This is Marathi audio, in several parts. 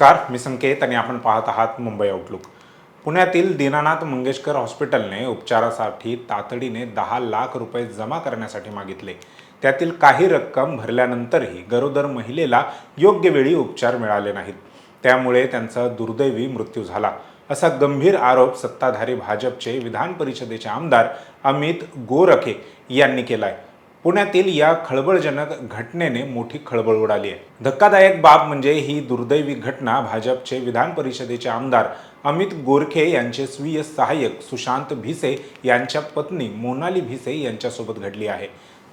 नमस्कार मी संकेत आणि आपण पाहत आहात मुंबई आउटलुक पुण्यातील दीनानाथ मंगेशकर हॉस्पिटलने उपचारासाठी तातडीने दहा लाख रुपये जमा करण्यासाठी मागितले. त्यातील काही रक्कम भरल्यानंतरही गरोदर महिलेला योग्य वेळी उपचार मिळाले नाहीत. त्यामुळे त्यांचा दुर्दैवी मृत्यू झाला. असा गंभीर आरोप सत्ताधारी भाजपचे विधान परिषदेचे आमदार अमित गोरखे यांनी केला आहे पुण्यातील या खळबळजनक घटनेने मोठी खळबळ उडाली आहे. धक्कादायक बाब म्हणजे ही दुर्दैवी घटना भाजपचे विधान परिषदेचे आमदार अमित गोरखे यांचे स्वीय सहाय्यक सुशांत भिसे यांच्या पत्नी मोनाली भिसे यांच्यासोबत घडली आहे.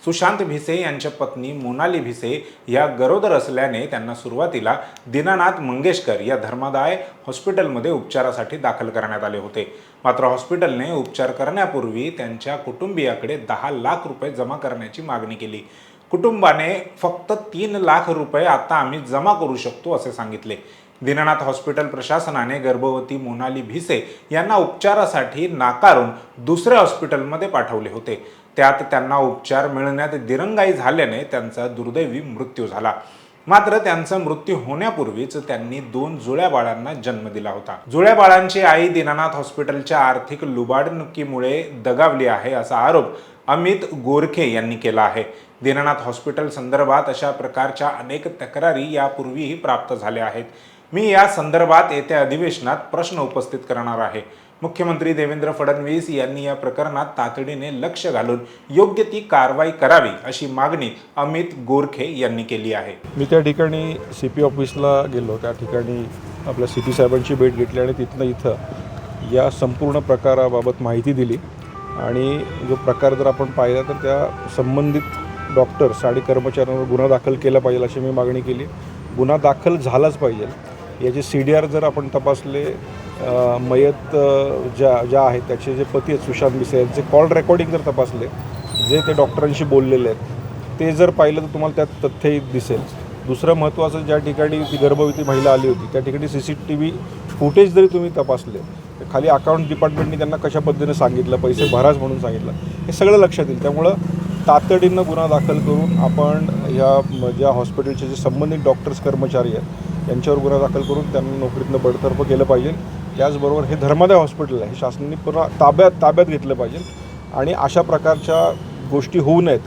सुशांत भिसे यांच्या पत्नी मोनाली भिसे या गरोदर असल्याने त्यांना सुरुवातीला दीनानाथ मंगेशकर या धर्मादाय हॉस्पिटलमध्ये उपचारासाठी दाखल करण्यात आले होते. मात्र हॉस्पिटलने उपचार करण्यापूर्वी त्यांच्या कुटुंबियाकडे दहा लाख रुपये जमा करण्याची मागणी केली. कुटुंबाने फक्त तीन लाख रुपये आता आम्ही जमा करू शकतो असे सांगितले. दीनानाथ हॉस्पिटल प्रशासनाने गर्भवती मोनाली भिसे यांना उपचारासाठी नाकारून दुसऱ्या हॉस्पिटलमध्ये पाठवले होते. त्यात त्यांना उपचार मिळण्यात दिरंगाई झाल्याने त्यांचा दुर्दैवी मृत्यू झाला. मात्र त्यांचा मृत्यू होण्यापूर्वीच त्यांनी दोन जुळ्या बाळांना जन्म दिला होता. जुळ्या बाळांची आई दीनानाथ हॉस्पिटलच्या आर्थिक लुबाडणुकीमुळे दगावली आहे असा आरोप अमित गोरखे यांनी केला आहे. दीनानाथ हॉस्पिटल संदर्भात अशा प्रकारच्या अनेक तक्रारी यापूर्वीही प्राप्त झाल्या आहेत. मी या संदर्भात येत्या अधिवेशनात प्रश्न उपस्थित करणार आहे. मुख्यमंत्री देवेंद्र फडणवीस यांनी या प्रकरणात तातडीने लक्ष घालून योग्य ती कारवाई करावी अशी मागणी अमित गोरखे यांनी केली आहे. मी त्या ठिकाणी सी पी ऑफिसला गेलो. त्या ठिकाणी आपल्या सी पी साहेबांची भेट घेतली आणि तिथनं इथं या संपूर्ण प्रकाराबाबत माहिती दिली. आणि जो प्रकार जर आपण पाहिला तर त्या संबंधित डॉक्टर्स आणि कर्मचाऱ्यांवर गुन्हा दाखल केला पाहिजे अशी मी मागणी केली. गुन्हा दाखल झालाच पाहिजे. याचे सी डी आर जर आपण तपासले मयत ज्या ज्या आहेत त्याचे जे पती आहेत सुशांत मिसे यांचे कॉल रेकॉर्डिंग जर तपासले जे ते डॉक्टरांशी बोललेले आहेत ते जर पाहिलं तर तुम्हाला त्यात तथ्यही दिसेल. दुसरं महत्त्वाचं ज्या ठिकाणी ती गर्भवती महिला आली होती त्या ठिकाणी C C T V footage जरी तुम्ही तपासले तर खाली अकाउंट डिपार्टमेंटने त्यांना कशा पद्धतीने सांगितलं पैसे भराच म्हणून सांगितलं हे सगळं लक्षात येईल. त्यामुळं तातडीनं गुन्हा दाखल करून आपण ह्या ज्या हॉस्पिटलचे जे संबंधित डॉक्टर्स कर्मचारी आहेत त्यांच्यावर गुन्हा दाखल करून त्यांना नोकरीतनं बडतर्फ केलं पाहिजे. त्याचबरोबर हे धर्मादाय हॉस्पिटल आहे. हे शासनाने पुन्हा ताब्यात ताब्यात घेतलं पाहिजे. आणि अशा प्रकारच्या गोष्टी होऊ नयेत.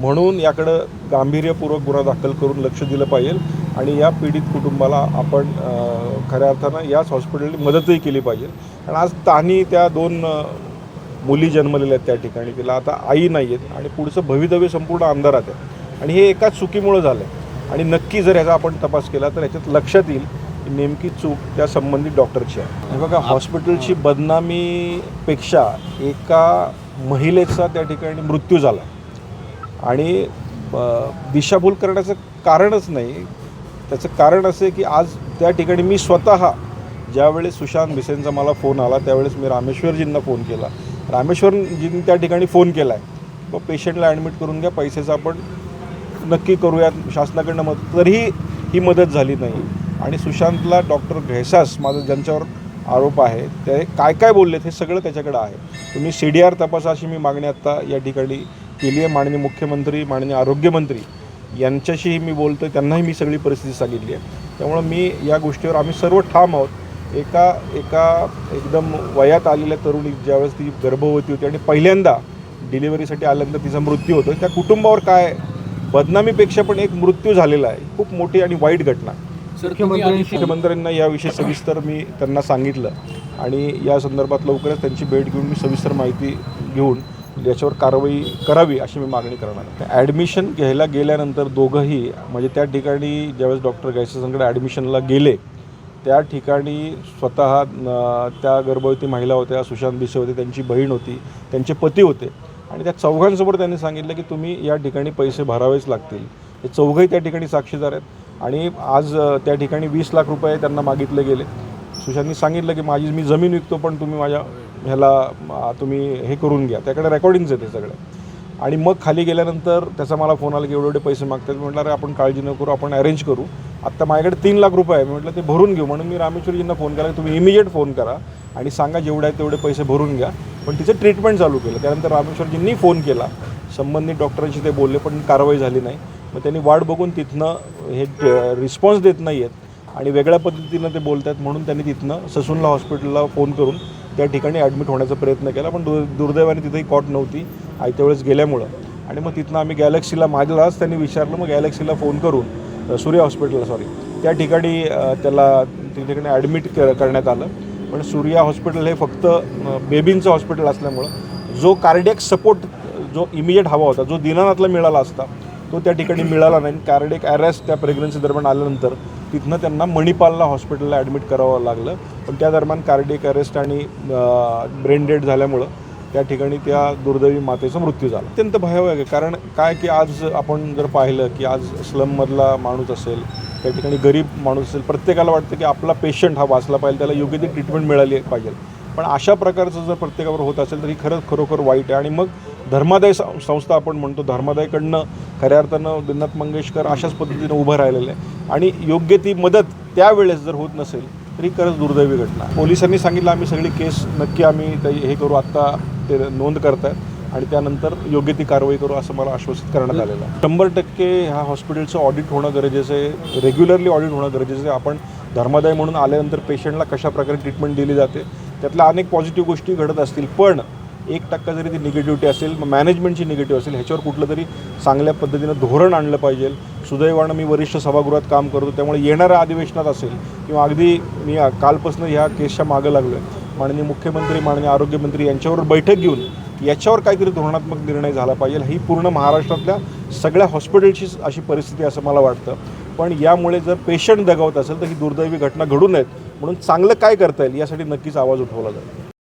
म्हणून याकडं गांभीर्यपूर्वक गुन्हा दाखल करून लक्ष दिलं पाहिजे. आणि या पीडित कुटुंबाला आपण खऱ्या अर्थानं याच हॉस्पिटलने मदतही केली पाहिजे. कारण आज तानी त्या दोन मुली जन्मलेल्या आहेत त्या ठिकाणी. तिला आता आई नाही आहेत आणि पुढचं भवितव्य संपूर्ण अंधारात आहे. आणि हे एकाच चुकीमुळं झालं आहे आणि नक्की जर ह्याचा आपण तपास केला तर ह्याच्यात लक्षात येईल नेमकी चूक त्या संबंधित डॉक्टरची आहे. हे बघा हॉस्पिटलची बदनामीपेक्षा एका महिलेचा त्या ठिकाणी मृत्यू झाला आणि दिशाभूल करण्याचं कारणच नाही. त्याचं कारण असं आहे की आज त्या ठिकाणी मी स्वतः ज्यावेळेस सुशांत भिसेंचा मला फोन आला त्यावेळेस मी रामेश्वरजींना फोन केला. रामेश्वरजींनी त्या ठिकाणी फोन केला आहे मग पेशंटला ॲडमिट करून घ्या पैशाचं आपण नक्की करूयात. शासनाकडनं मदत तरीही ही मदत झाली नाही. आणि सुशांतला डॉक्टर घेसास माझं ज्यांच्यावर आरोप आहे ते काय काय बोललेत हे सगळं त्याच्याकडे आहे. तुम्ही सी डी आर तपासा अशी मी मागणी आत्ता या ठिकाणी केली आहे. माननीय मुख्यमंत्री माननीय आरोग्यमंत्री यांच्याशीही मी बोलतो त्यांनाही मी सगळी परिस्थिती सांगितली आहे. त्यामुळं मी या गोष्टीवर आम्ही सर्व ठाम आहोत. एका एका एकदम वयात आलेल्या तरुणी ज्यावेळेस ती गर्भवती होती आणि पहिल्यांदा डिलिव्हरीसाठी आल्यानंतर तिचा मृत्यू होतो त्या कुटुंबावर काय? बदनामीपेक्षा पण एक मृत्यू झालेला आहे. खूप मोठी आणि वाईट घटना. मुख्यमंत्र्यांना याविषयी सविस्तर मी त्यांना सांगितलं. आणि या संदर्भात लवकरच त्यांची भेट घेऊन मी सविस्तर माहिती घेऊन याच्यावर कारवाई करावी अशी मी मागणी करणार आहे. ॲडमिशन घ्यायला गेल्यानंतर दोघंही म्हणजे त्या ठिकाणी ज्यावेळेस डॉक्टर गायसेसंकडे ॲडमिशनला गेले त्या ठिकाणी स्वतः त्या गर्भवती महिला होत्या सुशांत बिसे होते त्यांची बहीण होती त्यांचे पती होते. आणि त्या चौघांसमोर त्यांनी सांगितलं की तुम्ही या ठिकाणी पैसे भरावेच लागतील. हे चौघही त्या ठिकाणी साक्षीदार आहेत. आणि आज त्या ठिकाणी वीस लाख रुपये त्यांना मागितले गेले. सुशांतनी सांगितलं की माझी मी जमीन विकतो पण तुम्ही माझ्या ह्याला तुम्ही हे करून घ्या. त्याकडे रेकॉर्डिंग्स आहेत सगळं सगळे. आणि मग खाली गेल्यानंतर त्याचा मला फोन आला की एवढे एवढे पैसे मागतात. मी म्हटलं अरे आपण काळजी न करू आपण अरेंज करू. आत्ता माझ्याकडे तीन लाख रुपये आहे. मी म्हटलं ते भरून घेऊ. म्हणून मी रामेश्वरजींना फोन केला तुम्ही इमिजिएट फोन करा आणि सांगा जेवढे आहेत तेवढे पैसे भरून घ्या. पण तिचं ट्रीटमेंट चालू केलं. त्यानंतर रामेश्वरजींनी फोन केला. संबंधित डॉक्टरांशी ते बोलले पण कारवाई झाली नाही. मग त्यांनी वाट बघून तिथनं हे रिस्पॉन्स देत नाही आहेत आणि वेगळ्या पद्धतीनं ते बोलत आहेत म्हणून त्यांनी तिथनं ससूनला हॉस्पिटलला फोन करून त्या ठिकाणी ॲडमिट होण्याचा प्रयत्न केला. पण दुर् दुर्दैवाने तिथेही कॉट नव्हती. आयत्या वेळेस गेल्यामुळं. आणि मग तिथनं आम्ही गॅलेक्सीला मागलाच त्यांनी विचारलं मग गॅलेक्सीला फोन करून सूर्य हॉस्पिटलला सॉरी त्या ठिकाणी त्याला त्या ठिकाणी ॲडमिट करण्यात आलं. पण सूर्या हॉस्पिटल हे फक्त बेबींचं हॉस्पिटल असल्यामुळं जो कार्डियक सपोर्ट जो इमिजिएट हवा होता जो दिनानाथला मिळाला असता तो त्या ठिकाणी मिळाला नाही. कार्डिक अरेस्ट त्या प्रेग्नन्सी दरम्यान आल्यानंतर तिथनं त्यांना मणिपालला हॉस्पिटलला ॲडमिट करावं लागलं. पण त्या दरम्यान कार्डिक अरेस्ट आणि ब्रेन डेड झाल्यामुळं त्या ठिकाणी त्या दुर्दैवी मातेचा मृत्यू झाला. अत्यंत भयावह आहे. कारण काय की आज आपण जर पाहिलं की आज स्लममधला माणूस असेल त्या ठिकाणी गरीब माणूस असेल प्रत्येकाला वाटतं की आपला पेशंट हा वाचला पाहिजे त्याला योग्य ती ट्रीटमेंट मिळाली पाहिजे. पण अशा प्रकारचं जर प्रत्येकावर होत असेल तर ही खरंच खरोखर वाईट आहे. आणि मग धर्मादाय सं- संस्था आपण म्हणतो धर्मादायकडनं खऱ्या अर्थानं दिनाथ मंगेशकर अशाच पद्धतीनं उभं राहिलेलं आहे. आणि योग्य ती मदत त्यावेळेस जर होत नसेल तरी खरंच दुर्दैवी घटना. पोलिसांनी सांगितलं आम्ही सगळी केस नक्की आम्ही ते हे करू आत्ता ते नोंद करतायत. आणि त्यानंतर योग्य ती कारवाई करू असं मला आश्वासित करण्यात आलेलं आहे. शंभर टक्के ह्या हॉस्पिटलचं ऑडिट होणं गरजेचं आहे. रेग्युलरली ऑडिट होणं गरजेचं आहे. आपण धर्मादाय म्हणून आल्यानंतर पेशंटला कशा प्रकारे ट्रीटमेंट दिली जाते त्यातल्या अनेक पॉझिटिव्ह गोष्टी घडत असतील. पण एक टक्का जरी ती निगेटिव्हिटी असेल मग मॅनेजमेंटची निगेटिव्ह असेल ह्याच्यावर कुठलं तरी चांगल्या पद्धतीनं धोरण आणलं पाहिजे. सुदैवानं मी वरिष्ठ सभागृहात काम करतो त्यामुळे येणाऱ्या अधिवेशनात असेल किंवा अगदी मी कालपासून ह्या केसच्या मागं लागलो आहे माननीय मुख्यमंत्री माननीय आरोग्यमंत्री यांच्यावर बैठक घेऊन याच्यावर काहीतरी धोरणात्मक निर्णय झाला पाहिजे. ही पूर्ण महाराष्ट्रातल्या सगळ्या हॉस्पिटलचीच अशी परिस्थिती असं मला वाटतं. पण यामुळे जर पेशंट दगावत असेल तर ही दुर्दैवी घटना घडू नयेत. म्हणून चांगलं काय करता येईल यासाठी नक्कीच आवाज उठवला जाईल.